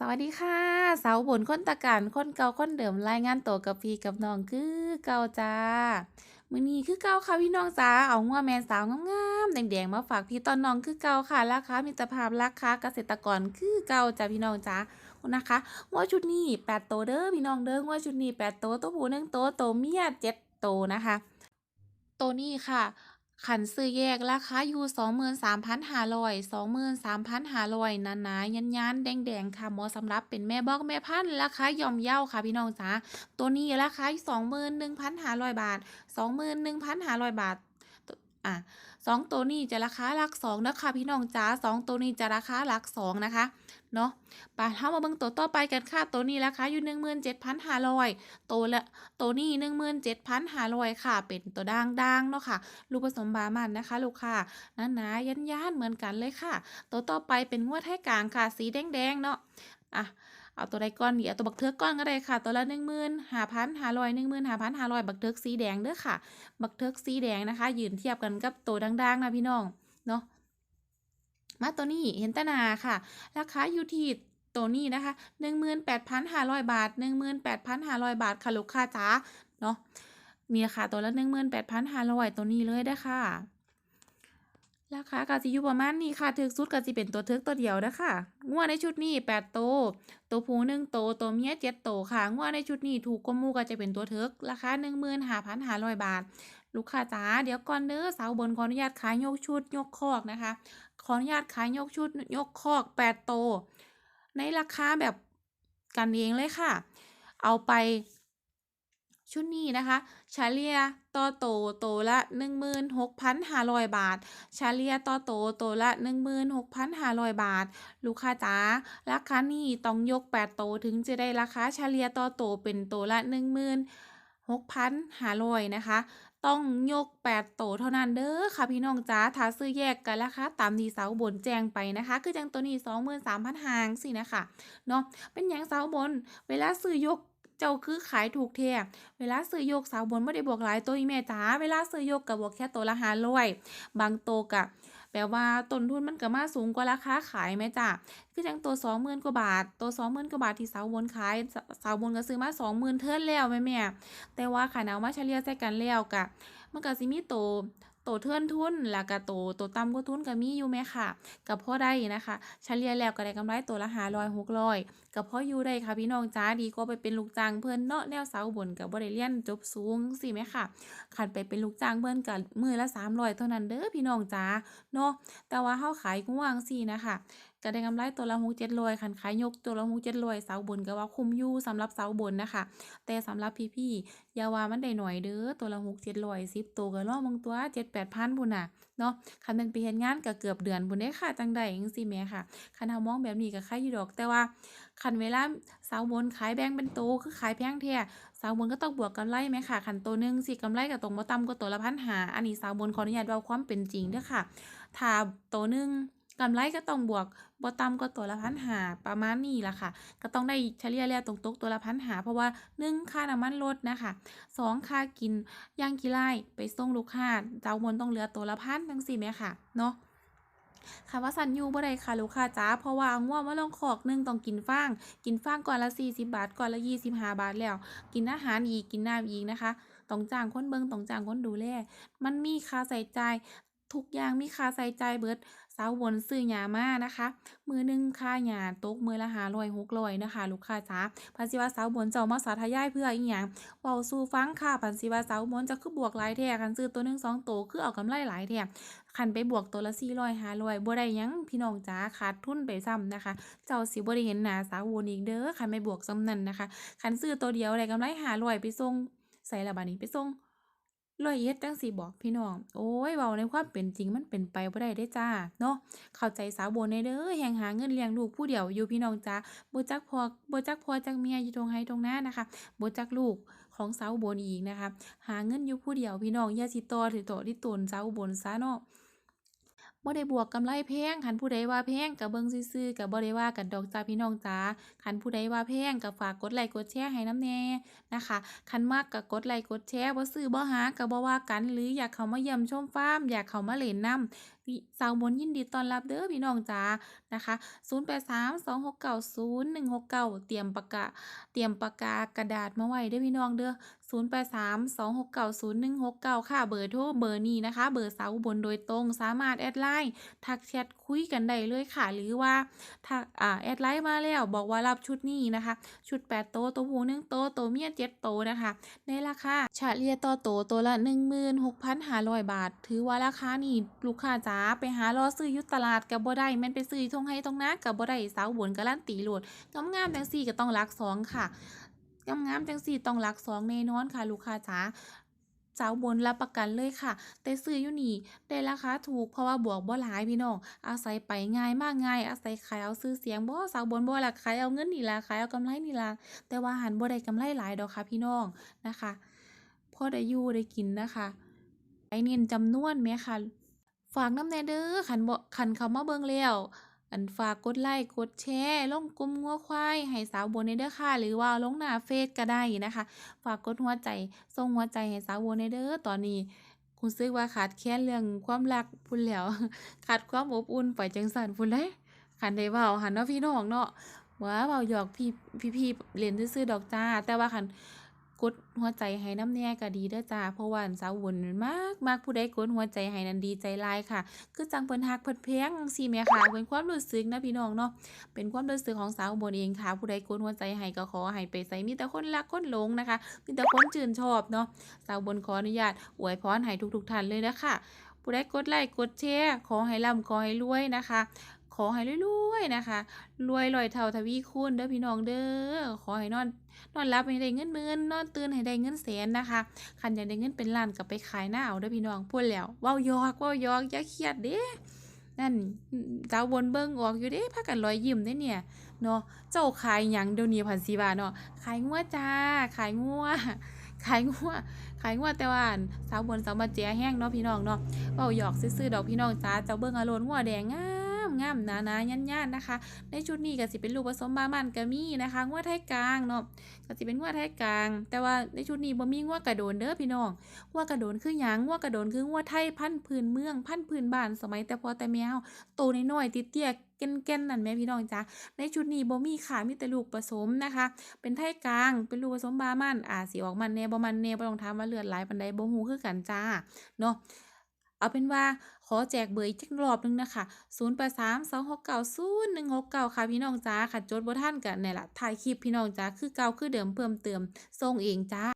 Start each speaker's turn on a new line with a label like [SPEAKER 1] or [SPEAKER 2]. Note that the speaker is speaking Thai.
[SPEAKER 1] สวัสดีค่ะ สาวบนค้นตะการค้นเก่าค้นเดิมรายงานตัวกับพี่กับน้องคือเก่าจ้ามือนี้คือเก่าค่ะพี่น้องจ้าเอางัวแม่สาวงามๆแดงๆมาฝากพี่ตอนน้องคือเก่าค่ะราคามิตรภาพราคาเกษตรกรคือเก่าจ้าพี่น้องจ้านะคะงัวชุดนี้แปดโตเด้อพี่น้องเด้องัวชุดนี้แปดโตตัวผู้หนึ่งโตวตัวเมียเจ็ดโตนะคะ โตนี้ค่ะ ขันซื้อแยกราคาอยู่สองหมื่นสามพันห้าร้อยสองหมื่นสามพันห้าร้อยนานายันยันแดงแดงค่ะหมอสำรับเป็นแม่บอกแม่พันราคายอมเย่าค่ะพี่น้องจ๋าตัวนี้ราคาสองหมื่นหนึ่งพันห้าร้อยบาทสองหมื่นหนึ่งพันห้าร้อยบาทอะ งตัวนี้จะราคาหลักสองนะคะพี่น้องจ๋าสองตัวนี้จะราคาหลักสองนะคะเนาะไปเฮามาเบิ่งตัวต่อไปกันค่ะตัวนี้ราคาอยู่ 17,500ตัวละตัวนี้ 17,500ค่ะ เป็นตัวด่างๆเนาะค่ะ ลูกผสมบามันนะคะ ลูกค่ะหนาๆยันๆเหมือนกันเลยค่ะ ตัวต่อไปเป็นงวดไทยกลางค่ะ สีแดงๆเนาะอะ เอาตัวใดก่อนดีเอาตัวบักเทือกก่อนก็ได้ค่ะ ตัวละ15,500 15,500บักเทือกสีแดงเด้อค่ะ บักเทือกสีแดงนะคะ ยืนเทียบกันกับตัวด่างๆนะพี่น้องเนาะมาตัวนี้เห็นตนาค่ะ ราคาอยู่ที่ตัวนี้นะคะ 18,500 บาท 18,500 บาทค่ะลูกค้าจ๋าเนาะมีราคาตัวละ 18,500 ตัวนี้เลยเด้อค่ะ ราคาก็สิอยู่ประมาณนี้ค่ะถึกสุดก็สิเป็นตัวเถึกตัวเดียวเด้อค่ะงัวในชุดนี้8โตตัวผู้1โตตัวเมีย7โตค่ะงัวในชุดนี้ถูกกว่ามูก็จะเป็นตัวเถึกราคา15,500บาท ลูกค้าจ๋าเดี๋ยวก่อนเด้อสาวบนขออนุญาตขายยกชุดยกคอกนะคะ ขออนุญาตขายยกชุดยกคอก8โต ในราคาแบบกันเองเลยค่ะ เอาไป ชุดนี้นะคะเฉลี่ยต่อโตโตละ 16,500 บาทเฉลี่ยต่อโตโตละ 16,500 บาท ลูกค้าจ๋าราคานี้ต้องยก 8 โตถึงจะได้ราคาเฉลี่ยต่อโตเป็นโตละ 16,500นะคะ ต้องยก 8 โตเท่านั้นเด้อค่ะพี่น้องจ๋าถ้าซื้อแยกกันราคาตามที่สาบนแจ้งไปนะคะ คือจังตัวนี้23,000หางสินะคะเนาะเป็นหยังเสาบน เวลาซื้อยก เจ้าคือขายถูกแท้เวลาซื้อยกสาวบนบ่ได้บวกหลายตัวอีแม่จ๋าเวลาซื้อยกก็บวกแค่ตัวละ500บางตัวก็แปลว่าต้นทุนมันก็มาสูงกว่าราคาขายแม่จ้ะคือจังตัว20,000กว่าบาท ตัว20,000กว่าบาทที่สาวบนขายสาวบนก็ซื้อมา20,000เทิร์นแล้วแม่แม่แต่ว่าคันเอามาเฉลี่ยใส่กันแล้วก็มันก็สิมีโตโตัวเทือนทุนแล้วก็โตโตต่ำกว่าทุนก็มีอยู่ไหมค่ะก็พอได้นะคะเฉลี่ยแล้วก็ได้กำไรตัวละหาร้อยหกร้อยก็พออยู่ได้ค่ะพี่น้องจ้าดีกว่าไปเป็นลูกจ้างเพื่อนเนาะแนวเสาบนกับบริเลียนจบสูงสิไหมค่ะขันไปเป็นลูกจ้างเพื่อนกับมือละสามร้อยเท่านั้นเด้อพี่น้องจ้าเนาะแต่ว่าเข้าขายงัวจั่งสินะคะก็ได้กำไรตัวละ6 700คันขายยกตัวละ6 700สาบนก็ว่าคุ้มอยู่สำหรับเสาบนนะคะ แต่สำหรับพี่ๆอย่าว่ามันได้หน้อยเด้อตัวละ6 700 10ตัวก็รอเบิ่งตัว7-8,000พุ่นน่ะเนาะคันแม่นไปเฮ็ดงานก็เกือบเดือนพุ่นเด้ค่ะจังได้จังซี้แหมค่ะคันเฮามองแบบนี้ก็ใครอยู่ดอกแต่ว่าคันเวลาเสาบนขายแบ่งเป็นโตวคือขายแพงแท้สาวบนก็ต้องบวกกำไรไหมค่ะคันตัวหนึ่งสิกำไรก็ต้องบ่ต่ำกว่าตัวละพันหาอันนี้สาวบนขออนุญาตเว้าความเป็นจริงเด้อค่ะถ้าตัวหนึ่ง กำไรก็ต้องบวกบ่ต่ำกว่าตัวละพันหาประมาณนี้ละค่ะ ก็ต้องได้เฉลี่ยแล้วตกตกตัวละพันหาเพราะว่าหนึ่งค่าน้ำมันรถนะคะสองค่ากินย่างกี่ไร่ไปส่งลูกค้าสาวบนต้องเหลือตัวละพันจังซี่แหมค่ะเนาะค่ะว่าสันยูบ่ได้ค่ะลูกค้าจ๋าเพราะว่างัวมาลงคอกหนึงต้องกินฟาง กินฟางก่อนละ 40 บาทก่อนละ 25 บาทแล้ว กินอาหารอีกกินน้ำอีกนะคะต้องจ้างคนเบิ่งต้องจ้างคนดูแล มันมีค่าใช้จ่าย ทุกอย่างมีค่าใช้จ่ายเบิดสาวบนซื้อหญ้ามานะคะ มือหนึ่งค่าหญ้าตกมือละ500 600นะคะ ลูกค้าจ๋าพันสิว่าสาวบนเจ้ามาสาธยายเพื่ออิหยังเว้าสู่ฟังค่ะพันสิว่าสาวบนจะคือบวกหลายแท้คันซื้อตัวหนึ่งสองตัวคือเอากำไรหลายแท้คันไปบวกตัวละ400 500บ่ได้ยังพี่น้องจ๋าขาดทุนไปซ้ำนะคะ เจ้าสิบ่ได้เห็นหนาสาววนอีกเด้อคันไม่บวกส่ำนั้นนะคะคันซื้อตัวเดียวได้กำไร500ไปส่งไสล่ะบัดนี้ไปส่ง ร้อยเอ็ดจังซี้บ่พี่น้อง โอ้ยเบาในความเป็นจริงมันเป็นไปบ่ได้ได้จ้า เนาะเข้าใจสาวโบนในเด้อแหงหาเงินเลี้ยงลูกผู้เดียวอยู่พี่น้องจ้าโบจักพอโบจักพอจักเมียอยู่ตรงไห้ตรงนานะคะโบจักลูกของสาวโบนอีกนะคะ หาเงินอยู่ผู้เดียวพี่น้องอย่าสิตอสิโตะที่ตนสาวโบนซะเนาะ บ่ได้บวกกำไรแพงคันผู้ใดว่าแพงก็เบิ่งซื่อๆก็บ่ได้ว่ากันดอกจ้าพี่น้องจ๋าคันผู้ใดว่าแพงก็ฝากกดไลค์กดแชร์ให้น้ำแน่นะคะคันมักก็กดไลค์กดแชร์บ่ซื้อบ่หาก็บ่ว่ากันหรืออยากเข้ามาเยี่ยมชมฟาร์มอยากเข้ามาเล่นนำยิสาวบนยินดีต้อนรับเด้อพี่น้องจ๋านะคะ 0832690169 เตรียมปากกาเตรียมปากกากระดาษมาไว้เด้อพี่น้องเด้อ 0832690169 ค่ะ เบอร์โทรเบอร์นี้นะคะ เบอร์สาวอุบลโดยตรง สามารถแอดไลน์ทักแชทคุยกันได้เลยค่ะ หรือว่าทักอ่าแอดไลน์มาแล้วบอกว่ารับชุดนี้นะคะ ชุด 8 โตตัวผู้1โตตัวเมีย7โตนะคะ ในราคาเฉลี่ยต่อโตตัวละ 16,500 บาท ถือว่าราคานี่ลูกค้าจ๋าไปหารอซื้อยู่ตลาดก็บ่ได้แม่นไปซื้ออยู่ทงไห้ทงนาก็บ่ได้สาวอุบลการันตีโลดงามๆจังซี่ก็ต้องหลักสองค่ะ งามๆจังซี่ต้องหลักสองแน่นอนค่ะ ลูกค้าจ๋าสาวอุบนรับประกันเลยค่ะ แต่ซื้ออยู่นี่ได้ราคาถูกเพราะว่าบวกบ่หลายพี่น้องอาศัยไปง่ายมากง่าย อาศัยขายเอาชื่อเสียงบ่สาวบนบ่ละขายเอาเงินนี่ล่ะขายเอากำไรนี่ล่ะแต่ว่าหันบ่ได้กำไรหลายดอกค่ะพี่น้องนะคะพอได้อยู่ได้กินนะคะไปเน้นจำนวนแหมค่ะฝากน้ำแน่เด้อคันบ่คันเขามาเบิ่งแล้ว อันฝากกดไลค์กดแชร์ลงกลุ่มงัวควายให้สาวอุบนในเด้อค่ะ หรือว่าลงหน้าเฟซก็ได้นะคะ ฝากกดหัวใจส่งหัวใจให้สาวอุบนในเด้อตอนนี้รู้สึกว่าขาดแคลนเรื่องความรักพู้นแล้ว ขาดความอบอุ่นไปจังซั่นพู้นเด้คันได้เว้าหันเนาะพี่น้องเนาะว่าเว้าหยอกพี่พี่ๆเล่นซื่อดอกจ้า แต่ว่าคัน กดหัวใจให้น้ำแน่ก็ดีเด้อจ้าเพราะว่าอั่นสาวอุบนมักมักผู้ใดกดหัวใจให้นั้นดีใจลายค่ะ คือจังเพิ่นฮักเพิ่นแพงจังซี่แหมค่ะเป็นความรู้สึกนะพี่น้องเนาะเป็นความรู้สึกของสาวบลเองค่ะ ผู้ใดกดหัวใจให้ก็ขอให้ไปไสมีแต่คนรักคนหลงนะคะมีแต่คนชื่นชอบเนาะสาวบลขออนุญาตอวยพรให้ทุกๆท่านเลยเด้อค่ะผู้ใดกดไลค์กดแชร์ขอให้ร่ำขอให้รวยนะคะ ขอให้รวยๆนะคะ รวยร้อยเท่าทวีคูณเด้อพี่น้องเด้อ ขอให้นอนนอนหลับให้ได้เงินหมื่นนอนตื่นให้ได้เงินแสนนะคะ คันอยากได้เงินเป็นล้านก็ไปขายหน้าเอาเด้อพี่น้องพูดแล้วว้าหยอกว้าหยอกอย่าเครียดเด้นั่นสาวอุบนเบิ่งออกอยู่เด้พากันรอยยิ้มเด้เนี่ยเนาะเจ้าขายหยังเดี๋ยวนี้พันสิว่าเนาะขายงัวจ้า ขายงัวขายงัวขายงัวแต่ว่าสาวบนสาวมาแจ๋แฮงเนาะพี่น้องเนาะเว้าหยอกซื่อๆดอกพี่น้องจ๋าเจ้าเบิ่งอาโลดงัวแดงงา งามหนาๆย่านนะคะ ในชุดนี้ก็สิเป็นลูกผสมบามันก็มีนะคะงัวไทยกลางเนาะก็สิเป็นงัวไทยกลาง แต่ว่าในชุดนี้บ่มีงัวกระโดนเด้อพี่น้องงัวกระโดนคือหยังงัวกระโดนคืองัวไทยพันพื้นเมืองพันพื้นบ้านสมัยแต่พอแต่แม่เฮาโตน้อยๆเตี้ยๆแก่นๆนั่นแหมพี่น้องจ๋าในชุดนี้บ่มีค่ะมีแต่ลูกผสมนะคะ เป็นไทยกลาง เป็นลูกผสมบามันอาสิออกมันแน่บ่มันแน่บ่ต้องถามว่าเลือดหลายปานใดบ่ฮู้คือกันจ้าเนาะ เอาเป็นว่าขอแจกเบอร์อีกจักรอบหนึ่งนะคะ 0832690169 ค่ะพี่น้องจ้าค่ะจดบ่ท่านกันี่นล่ะถ่ายคลิปพี่น้องจ้าคือเก่าคือเดิมเพิ่มเติมส่งเองจ้า